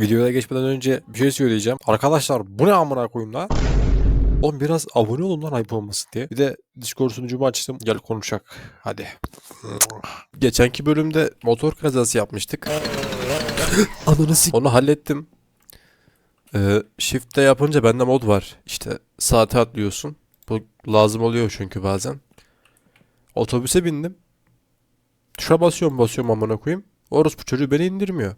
Videoya geçmeden önce bir şey söyleyeceğim. Arkadaşlar bu ne amına koyayım la? Oğlum biraz abone olun lan ayıp olmasın diye. Bir de Discord sunucumu açtım. Gel konuşak. Hadi. Geçenki bölümde motor kazası yapmıştık. Ananı sik. Onu hallettim. Ee, shift'te yapınca bende mod var. İşte saate atlıyorsun. Bu lazım oluyor çünkü bazen. Otobüse bindim. Tuşa basıyorum basıyorum amına koyayım. Orospu çocuğu beni indirmiyor.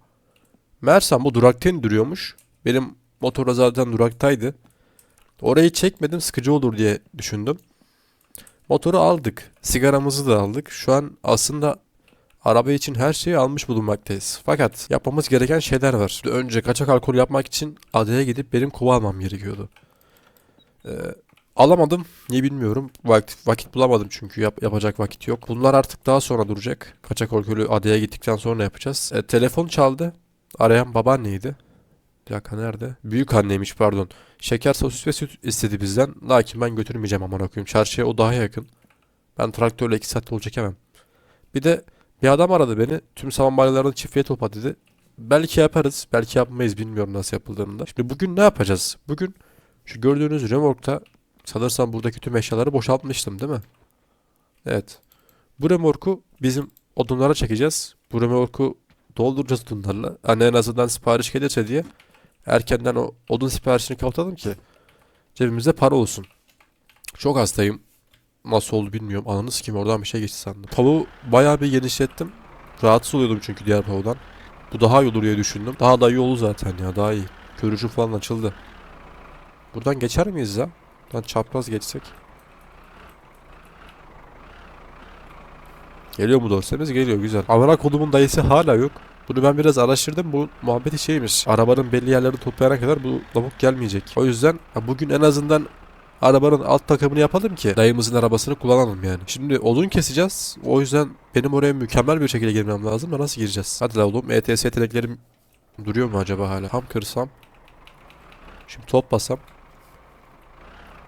Meğersem bu durakta indiriyormuş. Benim motora zaten duraktaydı. Orayı çekmedim sıkıcı olur diye düşündüm. Motoru aldık. Sigaramızı da aldık. Şu an aslında araba için her şeyi almış bulunmaktayız. Fakat yapmamız gereken şeyler var. Önce kaçak alkol yapmak için adaya gidip benim kova almam gerekiyordu. Ee, alamadım. Niye bilmiyorum. Vakit, vakit bulamadım çünkü yap- yapacak vakit yok. Bunlar artık daha sonra duracak. Kaçak alkolü adaya gittikten sonra yapacağız. E, telefon çaldı. Arayan babaanneydi. Bir dakika nerede? Büyük anneymiş pardon. Şeker, sosis ve süt istedi bizden. Lakin ben götürmeyeceğim aman okuyayım. Çarşıya o daha yakın. Ben traktörle 2 saat yol çekemem. Bir de bir adam aradı beni. Tüm saman balyalarını çiftliğe topla dedi. Belki yaparız. Belki yapmayız. Bilmiyorum nasıl yapıldığını da. Şimdi bugün ne yapacağız? Bugün şu gördüğünüz remorkta sanırsam buradaki tüm eşyaları boşaltmıştım değil mi? Evet. Bu remorku bizim odunlara çekeceğiz. Bu remorku dolduracağız odunlarla. Hani en azından sipariş gelirse diye erkenden o odun siparişini kapatalım ki cebimizde para olsun. Çok hastayım. Nasıl oldu bilmiyorum. Ananı kim oradan bir şey geçti sandım. Pavuğu bayağı bir genişlettim. Rahatsız oluyordum çünkü diğer pavuğdan. Bu daha iyi olur diye düşündüm. Daha da iyi olur zaten ya daha iyi. Görücü falan açıldı. Buradan geçer miyiz ya? Buradan çapraz geçsek. Geliyor mu dorsemiz? Geliyor güzel. Amına kodumun dayısı hala yok. Bunu ben biraz araştırdım. Bu muhabbeti şeymiş. Arabanın belli yerlerini toplayana kadar bu lavuk gelmeyecek. O yüzden bugün en azından arabanın alt takımını yapalım ki dayımızın arabasını kullanalım yani. Şimdi odun keseceğiz. O yüzden benim oraya mükemmel bir şekilde girmem lazım. Da nasıl gireceğiz? Hadi la oğlum. ETS yeteneklerim duruyor mu acaba hala? Tam kırsam. Şimdi top basam.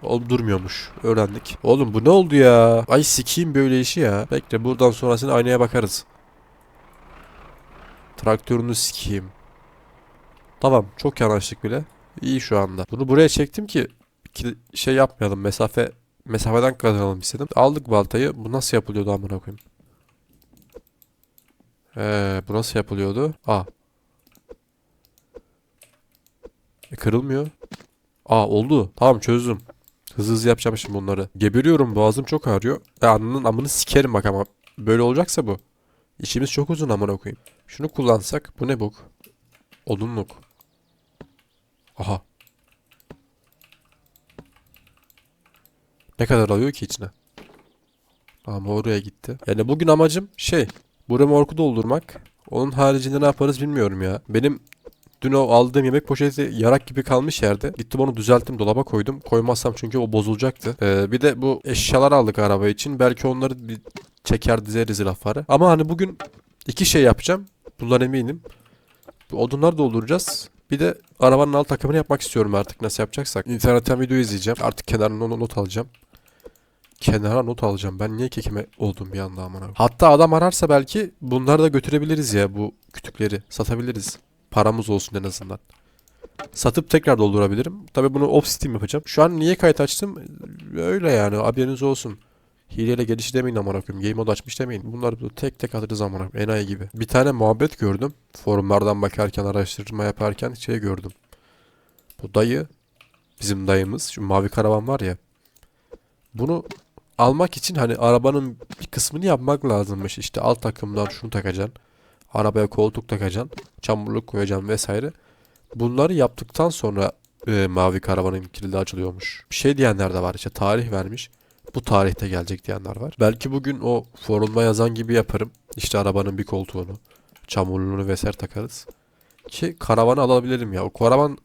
Oğlum durmuyormuş. Öğrendik. Oğlum bu ne oldu ya? Ay sikeyim böyle işi ya. Bekle buradan sonrasını aynaya bakarız. Traktörünü sikeyim. Tamam çok yanaştık bile. İyi şu anda. Bunu buraya çektim ki şey yapmayalım. Mesafe mesafeden kazanalım istedim. Aldık baltayı. Bu nasıl yapılıyordu amına koyayım? Ee, bu nasıl yapılıyordu? Aa. E, kırılmıyor. Aa oldu. Tamam çözdüm. Hızlı hızlı yapacağım şimdi bunları. Geberiyorum boğazım çok ağrıyor. E, anının amını sikerim bak ama. Böyle olacaksa bu. İşimiz çok uzun amına koyayım. Şunu kullansak bu ne bok? Odunluk. Aha. Ne kadar alıyor ki içine? Ama oraya gitti. Yani bugün amacım şey. Bu remorku doldurmak. Onun haricinde ne yaparız bilmiyorum ya. Benim dün o aldığım yemek poşeti yarak gibi kalmış yerde. Gittim onu düzelttim dolaba koydum. Koymazsam çünkü o bozulacaktı. Ee, bir de bu eşyalar aldık araba için. Belki onları çeker dizeriz rafları. Ama hani bugün iki şey yapacağım. Bundan eminim. Bu odunları dolduracağız. Bir de arabanın alt takımını yapmak istiyorum artık nasıl yapacaksak. İnternetten video izleyeceğim. Artık kenarına not alacağım. Kenara not alacağım. Ben niye kekime oldum bir anda amına. Hatta adam ararsa belki bunları da götürebiliriz ya bu kütükleri. Satabiliriz. Paramız olsun en azından. Satıp tekrar doldurabilirim. Tabi bunu off Steam yapacağım. Şu an niye kayıt açtım? Öyle yani haberiniz olsun. Hileyle gelişi demeyin amına koyayım. Game mode açmış demeyin. Bunları böyle tek tek atacağız amına koyayım. Enayi gibi. Bir tane muhabbet gördüm. Forumlardan bakarken, araştırma yaparken şey gördüm. Bu dayı, bizim dayımız, şu mavi karavan var ya. Bunu almak için hani arabanın bir kısmını yapmak lazımmış. İşte alt takımdan şunu takacaksın. Arabaya koltuk takacaksın. Çamurluk koyacaksın vesaire. Bunları yaptıktan sonra e, mavi karavanın kilidi açılıyormuş. Bir şey diyenler de var işte tarih vermiş. Bu tarihte gelecek diyenler var. Belki bugün o forumda yazan gibi yaparım. İşte arabanın bir koltuğunu, çamurluğunu vesaire takarız. Ki karavanı alabilirim ya. O karavan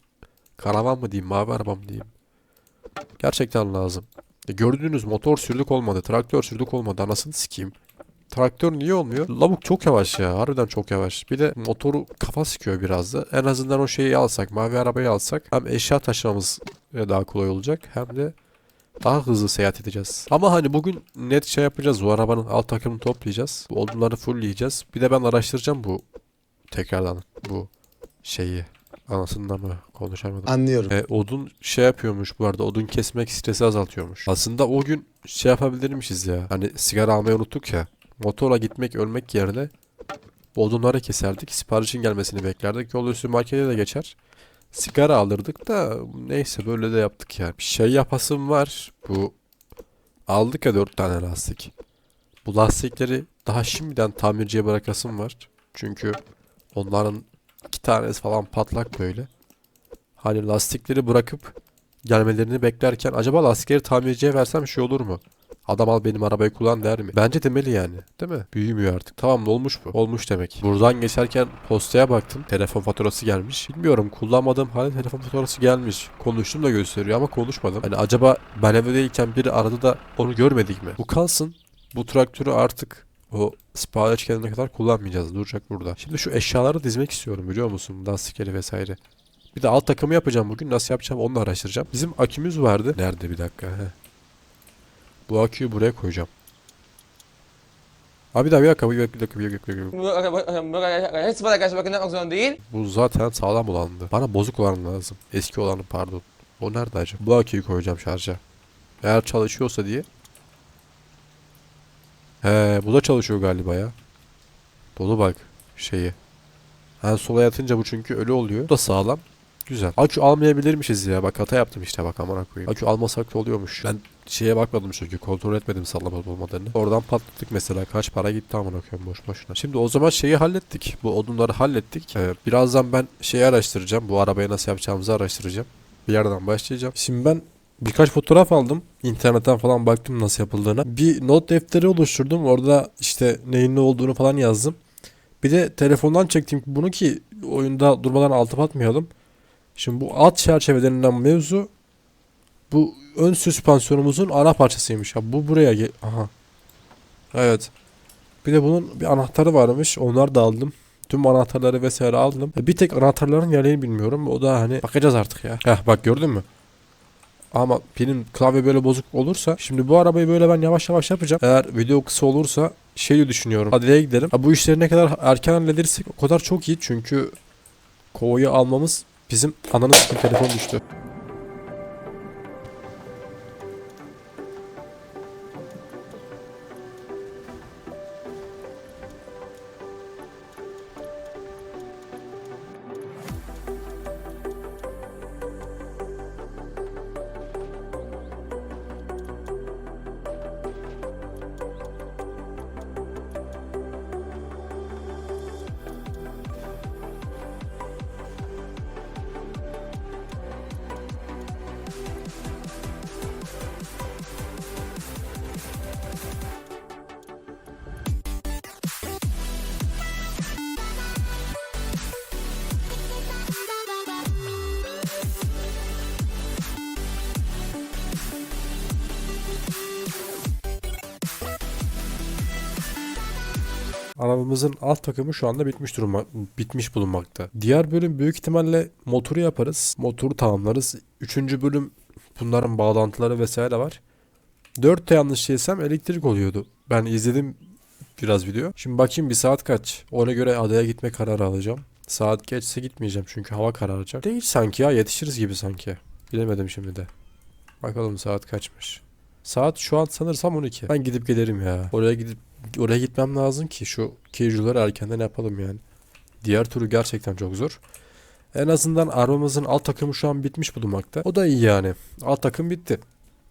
karavan mı diyeyim, mavi araba mı diyeyim. Gerçekten lazım. E gördüğünüz motor sürdük olmadı, traktör sürdük olmadı. Anasını sikeyim. Traktör niye olmuyor? Lavuk çok yavaş ya. Harbiden çok yavaş. Bir de motoru kafa sıkıyor biraz da. En azından o şeyi alsak, mavi arabayı alsak hem eşya taşımamız daha kolay olacak hem de daha hızlı seyahat edeceğiz. Ama hani bugün net şey yapacağız. O arabanın alt takımını toplayacağız. Bu odunları fullleyeceğiz. Bir de ben araştıracağım bu tekrardan bu şeyi. Anasında mı? Konuşamadım. Anlıyorum. E, odun şey yapıyormuş bu arada. Odun kesmek stresi azaltıyormuş. Aslında o gün şey yapabilirmişiz ya. Hani sigara almayı unuttuk ya. Motorla gitmek ölmek yerine odunları keserdik. Siparişin gelmesini beklerdik. Yol üstü markete de geçer. Sigara alırdık da neyse böyle de yaptık yani. Bir şey yapasım var. Bu aldık ya dört tane lastik. Bu lastikleri daha şimdiden tamirciye bırakasım var. Çünkü onların iki tanesi falan patlak böyle. Hani lastikleri bırakıp gelmelerini beklerken acaba lastikleri tamirciye versem şey olur mu? Adam al benim arabayı kullan der mi? Bence demeli yani. Değil mi? Büyümüyor artık. Tamam ne olmuş bu? Olmuş demek. Buradan geçerken postaya baktım. Telefon faturası gelmiş. Bilmiyorum kullanmadığım halde telefon faturası gelmiş. Konuştum da gösteriyor ama konuşmadım. Hani acaba ben evde değilken biri aradı da onu görmedik mi? Bu kalsın. Bu traktörü artık o sipariş gelene kadar kullanmayacağız. Duracak burada. Şimdi şu eşyaları dizmek istiyorum biliyor musun? Lastikleri vesaire. Bir de alt takımı yapacağım bugün. Nasıl yapacağım onu da araştıracağım. Bizim akümüz vardı. Nerede bir dakika? He. Bu aküyü buraya koyacağım. Abi dakika bir dakika bir dakika bir dakika, bir dakika, bir dakika. Hepsi bana karşı bakın yapmak zorunda değil. Bu zaten sağlam olandı. Bana bozuk olan lazım. Eski olanı pardon. O nerede acaba? Bu aküyü koyacağım şarja. Eğer çalışıyorsa diye. He bu da çalışıyor galiba ya. Dolu bak şeyi. En sola yatınca bu çünkü ölü oluyor. Bu da sağlam. Güzel. Akü almayabilirmişiz ya. Bak hata yaptım işte bak amına koyayım. Akü almasak da oluyormuş. Ben şeye bakmadım çünkü kontrol etmedim sallama olmadığını. Oradan patlattık mesela. Kaç para gitti amına koyayım boş boşuna. Şimdi o zaman şeyi hallettik. Bu odunları hallettik. Ee, birazdan ben şeyi araştıracağım. Bu arabayı nasıl yapacağımızı araştıracağım. Bir yerden başlayacağım. Şimdi ben birkaç fotoğraf aldım. İnternetten falan baktım nasıl yapıldığına. Bir not defteri oluşturdum. Orada işte neyin ne olduğunu falan yazdım. Bir de telefondan çektim bunu ki oyunda durmadan altı atmayalım. Şimdi bu alt çerçeve denilen mevzu bu ön süspansiyonumuzun ana parçasıymış. Ya bu buraya gel... Aha. Evet. Bir de bunun bir anahtarı varmış. Onları da aldım. Tüm anahtarları vesaire aldım. Bir tek anahtarların yerini bilmiyorum. O da hani bakacağız artık ya. Heh bak gördün mü? Ama benim klavye böyle bozuk olursa şimdi bu arabayı böyle ben yavaş yavaş yapacağım. Eğer video kısa olursa şeyi düşünüyorum. Adliye gidelim. Ha, bu işleri ne kadar erken halledersek o kadar çok iyi. Çünkü kovayı almamız bizim sıkın telefon düştü. Arabamızın alt takımı şu anda bitmiş duruma bitmiş bulunmakta. Diğer bölüm büyük ihtimalle motoru yaparız. Motoru tamamlarız. Üçüncü bölüm bunların bağlantıları vesaire var. Dörtte yanlış değilsem elektrik oluyordu. Ben izledim biraz video. Şimdi bakayım bir saat kaç. Ona göre adaya gitme kararı alacağım. Saat geçse gitmeyeceğim çünkü hava kararacak. Değil sanki ya yetişiriz gibi sanki. Bilemedim şimdi de. Bakalım saat kaçmış. Saat şu an sanırsam 12. Ben gidip gelirim ya. Oraya gidip oraya gitmem lazım ki şu casual'ları erkenden yapalım yani. Diğer türlü gerçekten çok zor. En azından arabamızın alt takımı şu an bitmiş bulunmakta. O da iyi yani. Alt takım bitti.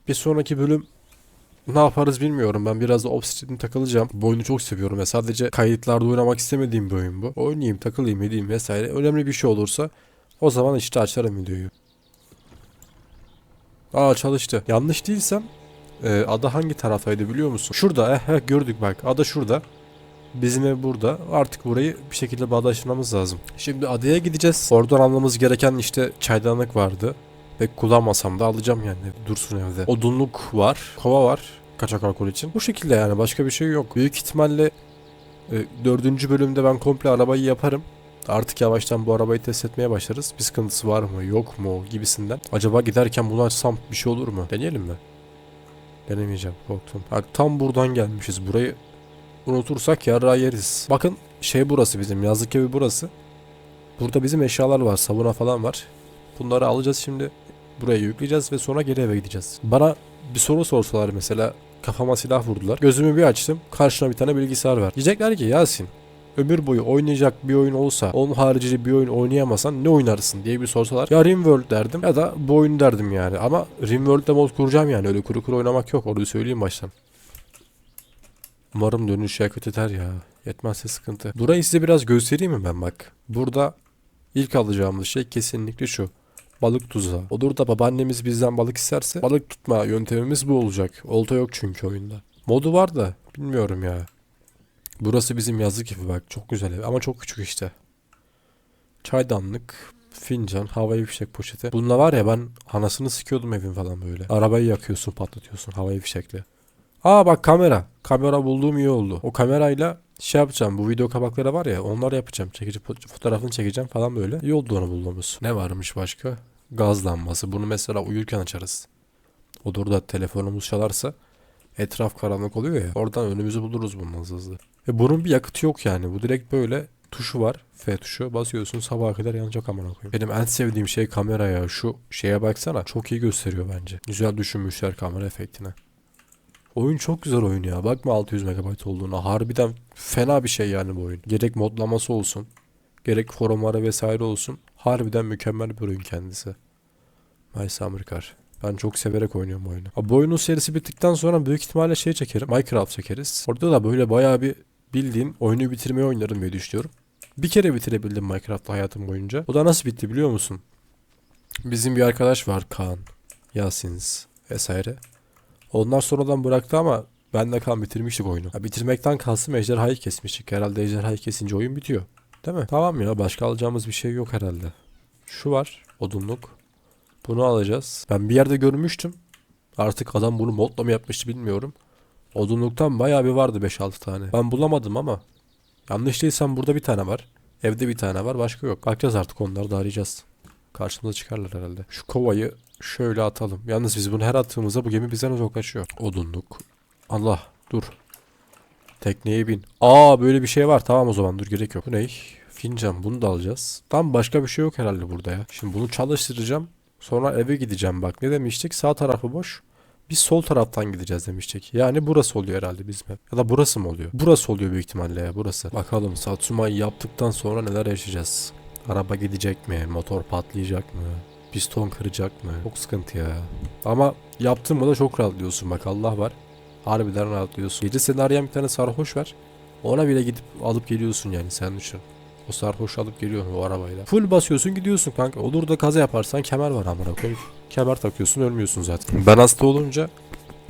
Bir sonraki bölüm ne yaparız bilmiyorum. Ben biraz da Obsidian'e takılacağım. Bu oyunu çok seviyorum ve sadece kayıtlarda oynamak istemediğim bir oyun bu. Oynayayım, takılayım, edeyim vesaire. Önemli bir şey olursa o zaman işte açarım videoyu. Aa çalıştı. Yanlış değilsem e, ada hangi taraftaydı biliyor musun? Şurada eh, eh, gördük bak ada şurada. Bizim ev burada. Artık burayı bir şekilde bağdaştırmamız lazım. Şimdi adaya gideceğiz. Oradan almamız gereken işte çaydanlık vardı. Pek kullanmasam da alacağım yani. Dursun evde. Odunluk var. Kova var. Kaçak alkol için. Bu şekilde yani başka bir şey yok. Büyük ihtimalle e, dördüncü bölümde ben komple arabayı yaparım. Artık yavaştan bu arabayı test etmeye başlarız. Bir sıkıntısı var mı yok mu gibisinden. Acaba giderken bunu açsam bir şey olur mu? Deneyelim mi? Denemeyeceğim korktum. Bak tam buradan gelmişiz. Burayı unutursak yarrağı yeriz. Bakın şey burası bizim yazlık evi burası. Burada bizim eşyalar var. Sabuna falan var. Bunları alacağız şimdi. Buraya yükleyeceğiz ve sonra geri eve gideceğiz. Bana bir soru sorsalar mesela kafama silah vurdular. Gözümü bir açtım. Karşına bir tane bilgisayar var. Diyecekler ki Yasin ömür boyu oynayacak bir oyun olsa onun harici bir oyun oynayamasan ne oynarsın diye bir sorsalar ya Rimworld derdim ya da bu oyunu derdim yani ama Rimworld'de mod kuracağım yani öyle kuru kuru oynamak yok orada söyleyeyim baştan. Umarım dönüş yakıt yeter ya. Yetmezse sıkıntı. Burayı size biraz göstereyim mi ben bak. Burada ilk alacağımız şey kesinlikle şu. Balık tuzağı. Olur da babaannemiz bizden balık isterse balık tutma yöntemimiz bu olacak. Olta yok çünkü oyunda. Modu var da bilmiyorum ya. Burası bizim yazlık gibi bak. Çok güzel ev ama çok küçük işte. Çaydanlık, fincan, havai fişek poşeti. Bununla var ya ben anasını sıkıyordum evin falan böyle. Arabayı yakıyorsun patlatıyorsun havai fişekle. Aa bak kamera. Kamera bulduğum iyi oldu. O kamerayla şey yapacağım. Bu video kapakları var ya onları yapacağım. Çekici fo- fotoğrafını çekeceğim falan böyle. İyi oldu onu bulmamız. Ne varmış başka? Gaz lambası. Bunu mesela uyurken açarız. Olur da telefonumuz çalarsa etraf karanlık oluyor ya. Oradan önümüzü buluruz bunun hızlı hızlı. Ve bunun bir yakıtı yok yani. Bu direkt böyle tuşu var. F tuşu. Basıyorsun sabaha kadar yanacak amına koyayım. Benim en sevdiğim şey kamera ya. Şu şeye baksana. Çok iyi gösteriyor bence. Güzel düşünmüşler kamera efektine. Oyun çok güzel oyun ya. Bakma 600 MB olduğuna. Harbiden fena bir şey yani bu oyun. Gerek modlaması olsun. Gerek forumları vesaire olsun. Harbiden mükemmel bir oyun kendisi. My Summer Car. Ben çok severek oynuyorum bu oyunu. Ha, Bu oyunun serisi bittikten sonra büyük ihtimalle şey çekerim. Minecraft çekeriz. Orada da böyle bayağı bir bildiğin oyunu bitirmeyi oynarım diye düşünüyorum. Bir kere bitirebildim Minecraft'ta hayatım boyunca. O da nasıl bitti biliyor musun? Bizim bir arkadaş var Kaan. Yasins vesaire. Onlar sonradan bıraktı ama ben de kan bitirmiştik oyunu. Ha, bitirmekten kalsın ejderhayı kesmiştik. Herhalde ejderhayı kesince oyun bitiyor. Değil mi? Tamam ya başka alacağımız bir şey yok herhalde. Şu var odunluk. Bunu alacağız. Ben bir yerde görmüştüm. Artık adam bunu modla mı yapmıştı bilmiyorum. Odunluktan bayağı bir vardı 5-6 tane. Ben bulamadım ama. Yanlış değilsem burada bir tane var. Evde bir tane var başka yok. Bakacağız artık onları da arayacağız. Karşımıza çıkarlar herhalde. Şu kovayı şöyle atalım. Yalnız biz bunu her attığımızda bu gemi bizden uzaklaşıyor. Odunluk. Allah dur. Tekneye bin. Aa böyle bir şey var. Tamam o zaman dur gerek yok. Bu ne? Fincan bunu da alacağız. Tam başka bir şey yok herhalde burada ya. Şimdi bunu çalıştıracağım. Sonra eve gideceğim bak. Ne demiştik? Sağ tarafı boş. Biz sol taraftan gideceğiz demiştik. Yani burası oluyor herhalde bizim ev. Ya da burası mı oluyor? Burası oluyor büyük ihtimalle ya burası. Bakalım Satsuma'yı yaptıktan sonra neler yaşayacağız. Araba gidecek mi? Motor patlayacak mı? Piston kıracak mı? Çok sıkıntı ya. Ama yaptın mı da çok rahatlıyorsun bak Allah var. Harbiden rahatlıyorsun. Gece seni arayan bir tane sarhoş var. Ona bile gidip alıp geliyorsun yani sen düşün. O sarhoş alıp geliyorsun o arabayla. Full basıyorsun gidiyorsun kanka. Olur da kaza yaparsan kemer var amına koyayım. Kemer takıyorsun ölmüyorsun zaten. Ben hasta olunca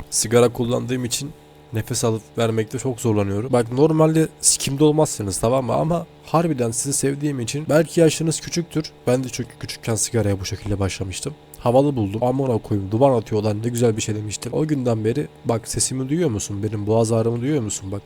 sigara kullandığım için nefes alıp vermekte çok zorlanıyorum. Bak normalde sikimde olmazsınız tamam mı ama harbiden sizi sevdiğim için belki yaşınız küçüktür. Ben de çünkü küçükken sigaraya bu şekilde başlamıştım. Havalı buldum. Amına koyayım duman atıyorlar ne güzel bir şey demiştim. O günden beri bak sesimi duyuyor musun? Benim boğaz ağrımı duyuyor musun? Bak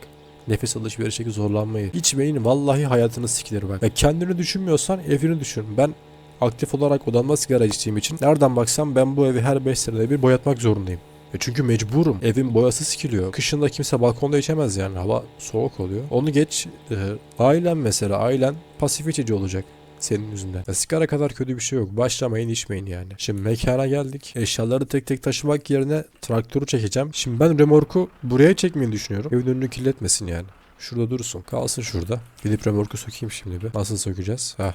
Nefes alışverişteki zorlanmayı. İçmeyin vallahi hayatını sikilir bak. Ya kendini düşünmüyorsan evini düşün. Ben aktif olarak odamda sigara içtiğim için nereden baksam ben bu evi her 5 senede bir boyatmak zorundayım. E çünkü mecburum. Evin boyası sikiliyor. Kışında kimse balkonda içemez yani. Hava soğuk oluyor. Onu geç. E, ailen mesela. Ailen pasif içici olacak. Senin yüzünden. Ya sigara kadar kötü bir şey yok. Başlamayın içmeyin yani. Şimdi mekana geldik. Eşyaları tek tek taşımak yerine traktörü çekeceğim. Şimdi ben remorku buraya çekmeyi düşünüyorum. Evin önünü kirletmesin yani. Şurada dursun. Kalsın şurada. Gidip remorku sökeyim şimdi bir. Nasıl sökeceğiz? Ha.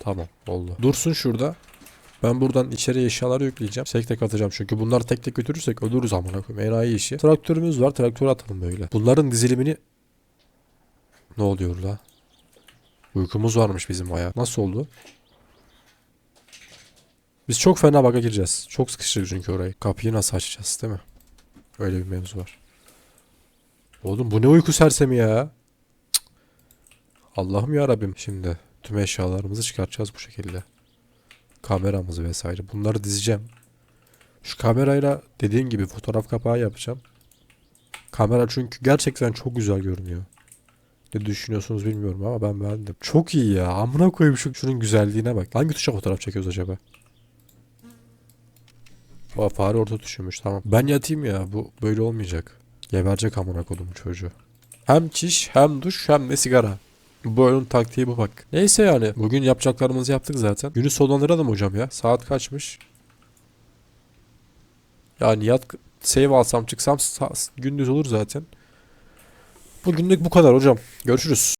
Tamam oldu. Dursun şurada. Ben buradan içeriye eşyaları yükleyeceğim. Tek tek atacağım çünkü bunları tek tek götürürsek ölürüz amına koyayım. Enayi işi. Traktörümüz var. Traktörü atalım böyle. Bunların dizilimini ne oluyor la? Uykumuz varmış bizim bayağı. Nasıl oldu? Biz çok fena baga gireceğiz. Çok sıkıştırır çünkü orayı. Kapıyı nasıl açacağız değil mi? Öyle bir mevzu var. Oğlum bu ne uyku sersemi ya? Allah'ım ya Rabbim. Şimdi tüm eşyalarımızı çıkartacağız bu şekilde. Kameramızı vesaire. Bunları dizeceğim. Şu kamerayla dediğin gibi fotoğraf kapağı yapacağım. Kamera çünkü gerçekten çok güzel görünüyor. Ne düşünüyorsunuz bilmiyorum ama ben beğendim. Çok iyi ya. Amına koyayım şu şunun güzelliğine bak. Hangi tuşa fotoğraf çekiyoruz acaba? Aa, fare orta tuşuymuş tamam. Ben yatayım ya bu böyle olmayacak. Geberecek amına kodumun çocuğu. Hem çiş hem duş hem de sigara. Bu oyunun taktiği bu bak. Neyse yani. Bugün yapacaklarımızı yaptık zaten. Günü sonlandıralım hocam ya. Saat kaçmış? Ya Nihat save alsam çıksam sa- gündüz olur zaten. Bugünlük bu kadar hocam. Görüşürüz.